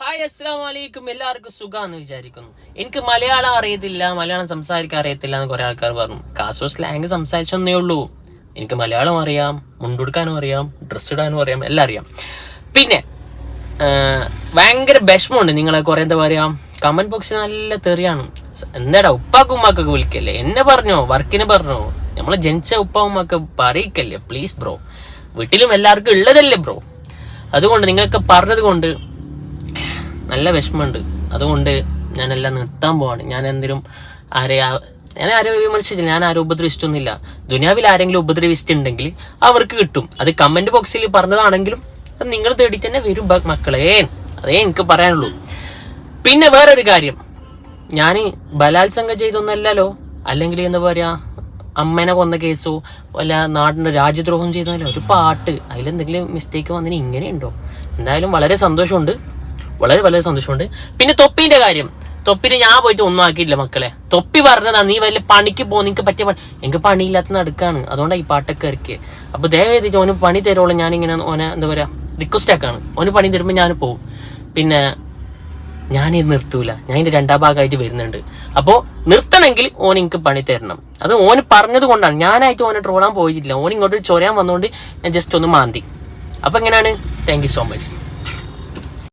Hi അസ്സാം വലൈക്കും എല്ലാവർക്കും സുഖമാണെന്ന് വിചാരിക്കുന്നു. എനിക്ക് മലയാളം അറിയത്തില്ല മലയാളം സംസാരിക്കാൻ അറിയത്തില്ല എന്ന് കുറെ ആൾക്കാർ പറഞ്ഞു. കാസോ സ്ലാങ് സംസാരിച്ചൊന്നേ ഉള്ളൂ. എനിക്ക് മലയാളം അറിയാം മുണ്ടുടുക്കാനും അറിയാം ഡ്രസ്സ് ഇടാനും അറിയാം എല്ലാം അറിയാം. പിന്നെ ഭയങ്കര വിഷമമുണ്ട് നിങ്ങളെ കുറെ എന്താ പറയാ കമന്റ് ബോക്സിൽ നല്ല തെറിയാണ്. എന്താടാ ഉപ്പാക്കും ഉമ്മാക്കൊക്കെ വിളിക്കല്ലേ? എന്നെ പറഞ്ഞോ വർക്കിനെ പറഞ്ഞോ? നമ്മളെ ജനിച്ച ഉപ്പ ഉമ്മക്ക് പറയിക്കല്ലേ? പ്ലീസ് ബ്രോ വീട്ടിലും എല്ലാവർക്കും ഉള്ളതല്ലേ ബ്രോ അതുകൊണ്ട് നിങ്ങൾക്ക് പറഞ്ഞത് കൊണ്ട് നല്ല വിഷമമുണ്ട്. അതുകൊണ്ട് ഞാനെല്ലാം നിർത്താൻ പോവാണ്. ഞാൻ എന്തെങ്കിലും ആരെയാ ഞാൻ ആരെയും വിമർശിച്ചില്ല. ഞാൻ ആരും ഉപദ്രവിച്ചിട്ടൊന്നുമില്ല. ദുനിയാവിൽ ആരെങ്കിലും ഉപദ്രവിച്ചിട്ടുണ്ടെങ്കിൽ അവർക്ക് കിട്ടും. അത് കമന്റ് ബോക്സിൽ പറഞ്ഞതാണെങ്കിലും അത് നിങ്ങൾ തേടി തന്നെ വരും മക്കളെ. അതേ എനിക്ക് പറയാനുള്ളൂ. പിന്നെ വേറൊരു കാര്യം. ഞാൻ ബലാത്സംഗം ചെയ്തൊന്നല്ലല്ലോ? അല്ലെങ്കിൽ എന്താ പറയാ അമ്മേനെ കൊന്ന കേസോ അല്ല നാടിന് രാജ്യദ്രോഹം ചെയ്തല്ലോ ഒരു പാട്ട്. അതിലെന്തെങ്കിലും മിസ്റ്റേക്ക് വന്നതിന് ഇങ്ങനെയുണ്ടോ? എന്തായാലും വളരെ സന്തോഷമുണ്ട്. വളരെ വളരെ സന്തോഷമുണ്ട്. പിന്നെ തൊപ്പിന്റെ കാര്യം. തൊപ്പിന് ഞാൻ പോയിട്ട് ഒന്നും ആക്കിയില്ല മക്കളെ. തൊപ്പി പറഞ്ഞതാ നീ വല്ല പണിക്ക് പോ നിനക്ക് പറ്റിയ പണി എനിക്ക് പണിയില്ലാത്ത നടക്കാണ്. അതുകൊണ്ടാണ് ഈ പാട്ടൊക്കെ ഇറക്കിയത് അപ്പൊ ദയവേദിട്ട് ഓന് പണി തരുവോളം ഇങ്ങനെ ഓനെ എന്താ പറയാ റിക്വസ്റ്റ് ആക്കാണ്. ഓന് പണി തരുമ്പോൾ ഞാൻ പോവും. പിന്നെ ഞാനിത് നിർത്തൂല. ഞാൻ ഇതിന്റെ രണ്ടാം ഭാഗമായിട്ട് വരുന്നുണ്ട്. അപ്പോ നിർത്തണമെങ്കിൽ ഓൻ എനിക്ക് പണി തരണം. അത് ഓന് പറഞ്ഞത് കൊണ്ടാണ്. ഞാനായിട്ട് ഓനെ ട്രോളാൻ പോയിട്ടില്ല. ഓൻ ഇങ്ങോട്ട് ചൊരയാൻ വന്നുകൊണ്ട് ഞാൻ ജസ്റ്റ് ഒന്ന് മാന്തി. അപ്പൊ എങ്ങനെയാണ്? Thank so much